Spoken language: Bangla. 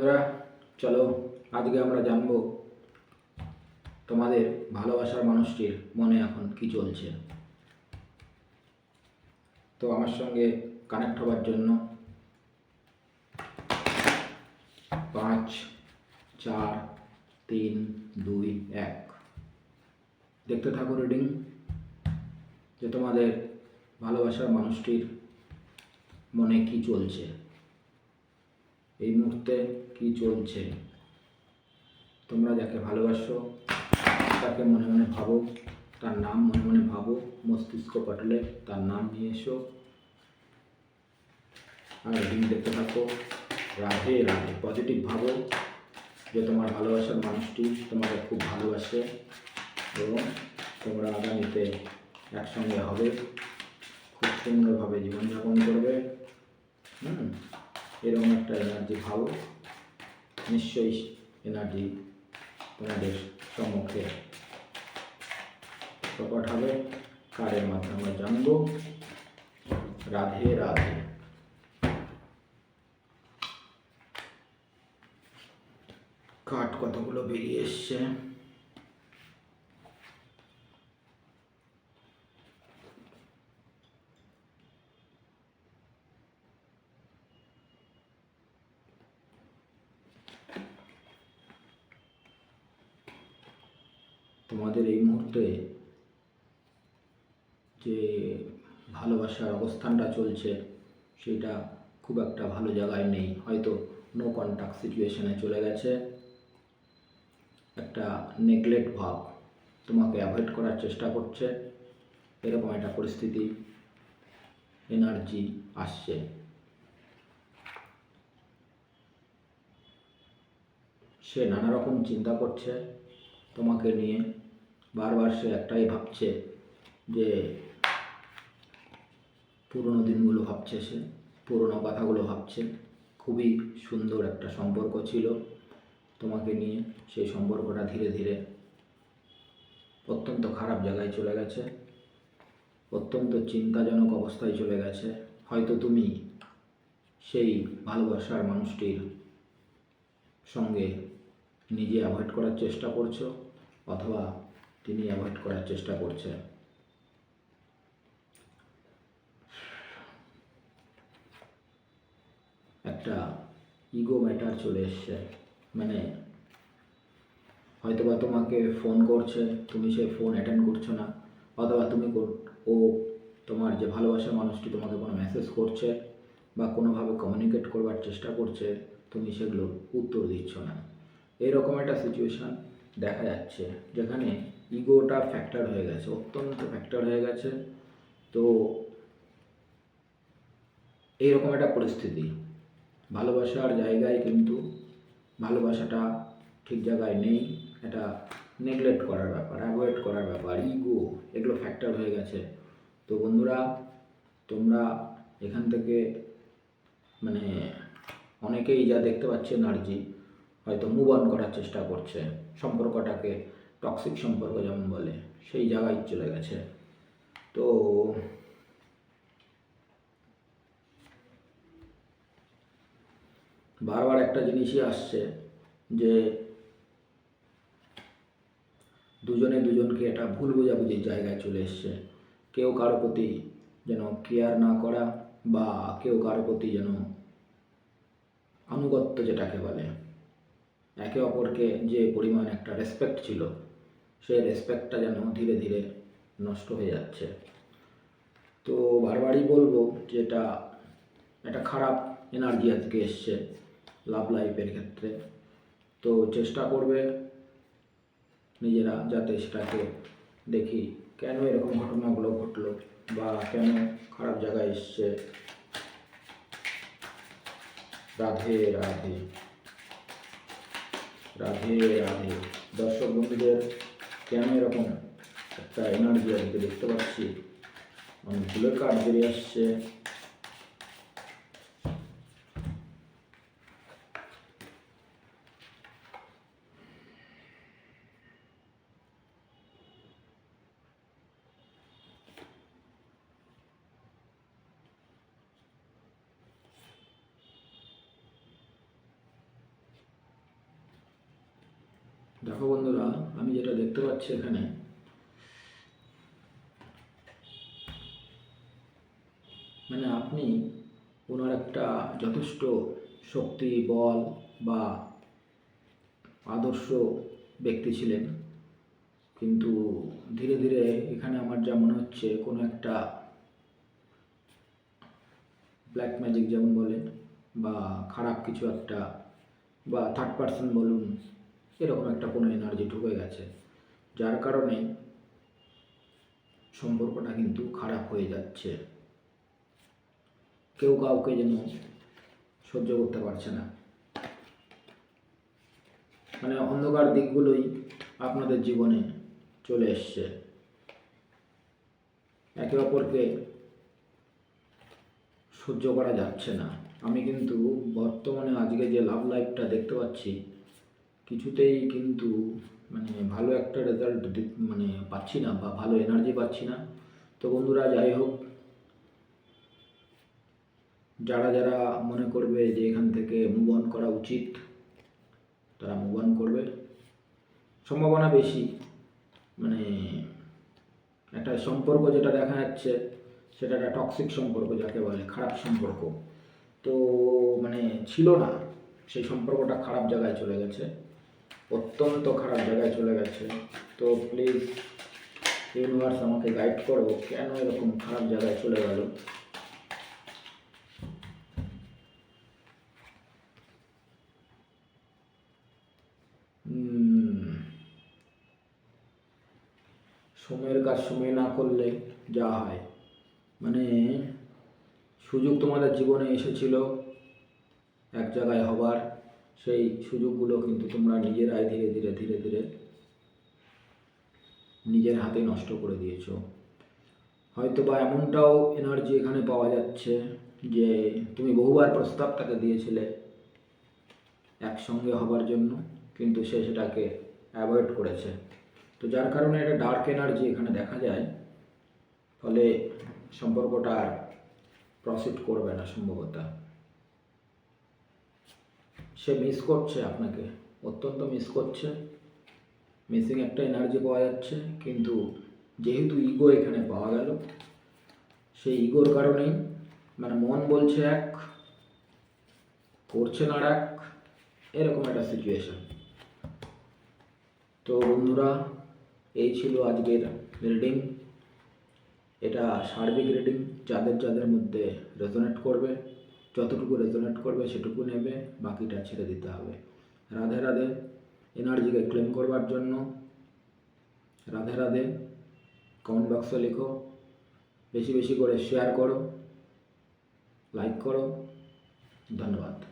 বন্ধুরা, চলো আজকে আমরা জানব তোমাদের ভালোবাসার মানুষটির মনে এখন কি চলছে। তো আমার সঙ্গে কানেক্ট হওয়ার জন্য পাঁচ, চার, তিন, দুই, এক। দেখতে থাকো রিডিং যে তোমাদের ভালোবাসার মানুষটির মনে কি চলছে। এই মুহূর্তে কি চলছে? তোমরা যাকে ভালোবাসো, তাকে মনে মনে ভাবো, তার নাম মনে মনে ভাবো, মস্তিষ্ক পটলে তার নাম নিয়ে এসো। আর রিং দেখতে থাকো, রাধে রাধে পজিটিভ ভাবো যে তোমার ভালোবাসার মানুষটি তোমাকে খুব ভালোবাসে এবং তোমরা আগামীতে একসঙ্গে হবে, খুব সুন্দরভাবে জীবনযাপন করবে। হুম? এরকম একটা এনার্জি ভালো, নিশ্চয়ই এনার্জি তোমাদের সম্মুখে প্রকট হবে। কারের মাধ্যমে আমরা জানব। রাধে রাধে। কাঠ কতগুলো বেরিয়ে এসছে? তোমাদের এই মুহূর্তে যে ভালোবাসার অবস্থানটা চলছে, সেটা খুব একটা ভালো জায়গায় নেই। হয়তো নো কন্ট্যাক্ট সিচুয়েশনে চলে গেছে। একটা নেগলেক্ট ভাব তোমাকে অ্যাভয়েড করার চেষ্টা করছে। এরকম একটা পরিস্থিতি এনার্জি আসছে। সে নানা রকম চিন্তা করছে। তোমাকে নিয়ে বারবার সে একটাই ভাবছে যে পুরনো দিনগুলো ভাবছে সে, পুরনো কথাগুলো ভাবছে। খুবই সুন্দর একটা সম্পর্ক ছিল তোমাকে নিয়ে। সেই সম্পর্কটা ধীরে ধীরে অত্যন্ত খারাপ জায়গায় চলে গেছে, অত্যন্ত চিন্তাজনক অবস্থায় চলে গেছে। হয়তো তুমি সেই ভালোবাসার মানুষটির সঙ্গে নিজে অ্যাভয়েড করার চেষ্টা করছ। অথবা তিনি অ্যাভয়েড করার চেষ্টা করছে একটা ইগো ম্যাটার চলে এসছে। মানে হয়তোবা তোমাকে ফোন করছে, তুমি সে ফোন অ্যাটেন্ড করছ না, অথবা তুমি ও তোমার যে ভালোবাসার মানুষটি তোমাকে কোনো মেসেজ করছে বা কোনোভাবে কমিউনিকেট করবার চেষ্টা করছে, তুমি সেগুলো উত্তর দিচ্ছ না। এরকম একটা সিচুয়েশান দেখা যাচ্ছে যেখানে ইগোটা ফ্যাক্টর হয়ে গেছে, অত্যন্ত ফ্যাক্টর হয়ে গেছে। তো এইরকম একটা পরিস্থিতি। ভালোবাসার জায়গায় কিন্তু ভালোবাসাটা ঠিক জায়গায় নেই, এটা নেগলেক্ট করার ব্যাপার অ্যাভয়েড করার ব্যাপার ইগো এগুলো ফ্যাক্টর হয়ে গেছে। তো বন্ধুরা, তোমরা এখান থেকে মানে অনেকেই যা দেখতে পাচ্ছে এনার্জি হয়তো মুভ অন করার চেষ্টা করছে। সম্পর্কটাকে টক্সিক সম্পর্ক যেমন বলে, সেই জায়গায় চলে গেছে। তো বারবার একটা জিনিসই আসছে যে দুজনে দুজনকে এটা ভুল বোঝাবুঝির জায়গায় চলে এসছে। কেউ কারও প্রতি যেন কেয়ার না করা বা কেউ কারও প্রতি যেন আনুগত্য যেটাকে বলে একে অপরকে যে পরিমাণ একটা রেসপেক্ট ছিল সেই রেসপেক্টটা যেন ধীরে ধীরে নষ্ট হয়ে যাচ্ছে। তো বারবারই বলব যে এটা একটা খারাপ এনার্জি আজকে এসছে লাভ লাইফের ক্ষেত্রে। তো চেষ্টা করবে নিজেরা যাতে সেটাকে দেখি, কেন এরকম ঘটনাগুলো ঘটলো বা কেন খারাপ জায়গায় এসছে। রাধে রাধে। রাধে রাধে। দর্শক বন্ধুদের কেন এরকম একটা এনার্জি আজকে দেখতে পাচ্ছি। অনেকগুলো কাঠ বেরিয়ে আসছে। দেখো বন্ধুরা, আমি যেটা দেখতে পাচ্ছি এখানে মানে আপনি ওনার একটা যথেষ্ট শক্তি, বল বা আদর্শ ব্যক্তি ছিলেন। কিন্তু ধীরে ধীরে এখানে আমার যা মনে হচ্ছে, কোনো একটা ব্ল্যাক ম্যাজিক যেমন বলে বা খারাপ কিছু একটা বা থার্ড পার্সন বলুন এরকম একটা কোনো এনার্জি ঢুকে গেছে, যার কারণে সম্পর্কটা কিন্তু খারাপ হয়ে যাচ্ছে। কেউ কাউকে যেন সহ্য করতে পারছে না। মানে অন্ধকার দিকগুলোই আপনাদের জীবনে চলে এসছে। একে অপরকে সহ্য করা যাচ্ছে না। আমি কিন্তু বর্তমানে আজকে যে লাভ লাইফটা দেখতে পাচ্ছি কিছুতেই কিন্তু মানে ভালো একটা রেজাল্ট মানে পাচ্ছি না বা ভালো এনার্জি পাচ্ছি না। তো বন্ধুরা যাই হোক, যারা যারা মনে করবে যে এখান থেকে মুভ অন করা উচিত, তারা মুভ অন করবে। সম্ভাবনা বেশি মানে একটা সম্পর্ক যেটা দেখা যাচ্ছে, সেটা একটা টক্সিক সম্পর্ক যাকে বলে, খারাপ সম্পর্ক। তো মানে ছিল না, সেই সম্পর্কটা খারাপ জায়গায় চলে গেছে। অত্যন্ত খারাপ জায়গায় চলে গেছে। তো প্লিজ ইউনিভার্স আমাকে গাইড করো, কেন এরকম খারাপ জায়গায় চলে গেল? সময়ের কাজ সময় না করলে যা হয়। মানে সুযোগ তোমাদের জীবনে এসেছিল, এক জায়গায় হবার। সেই সুযোগগুলো কিন্তু তোমরা নিজেরাই ধীরে ধীরে ধীরে ধীরে নিজের হাতে নষ্ট করে দিয়েছ। হয়তো বা এমনটাও এনার্জি এখানে পাওয়া যাচ্ছে যে তুমি বহুবার প্রস্তাব তাকে দিয়েছিলে একসঙ্গে হবার জন্য, কিন্তু সে সেটাকে অ্যাভয়েড করেছে। তো যার কারণে একটা ডার্ক এনার্জি এখানে দেখা যায়, ফলে সম্পর্কটা আর প্রসিড করবে না সম্ভবত। সে মিস করছে আপনাকে। অত্যন্ত মিস করছে। মিসিং একটা এনার্জি পাওয়া যাচ্ছে, কিন্তু যেহেতু ইগো এখানে পাওয়া গেল, সেই ইগোর কারণেই মানে মন বলছে এক, করছে না এক, এরকম একটা সিচুয়েশন তো বন্ধুরা, এই ছিল আজকের রিডিং এটা সার্বিক রিডিং যাদের যাদের মধ্যে রেজোনেট করবে। যতটুকু রেজোনেট করবে সেটুকু নেবে, বাকিটা ছেড়ে দিতে হবে। রাধে রাধে এনার্জিকে ক্লেম করবার জন্য। রাধে রাধে কমেন্ট বক্সে লেখো। বেশি বেশি করে শেয়ার করো লাইক করো। ধন্যবাদ।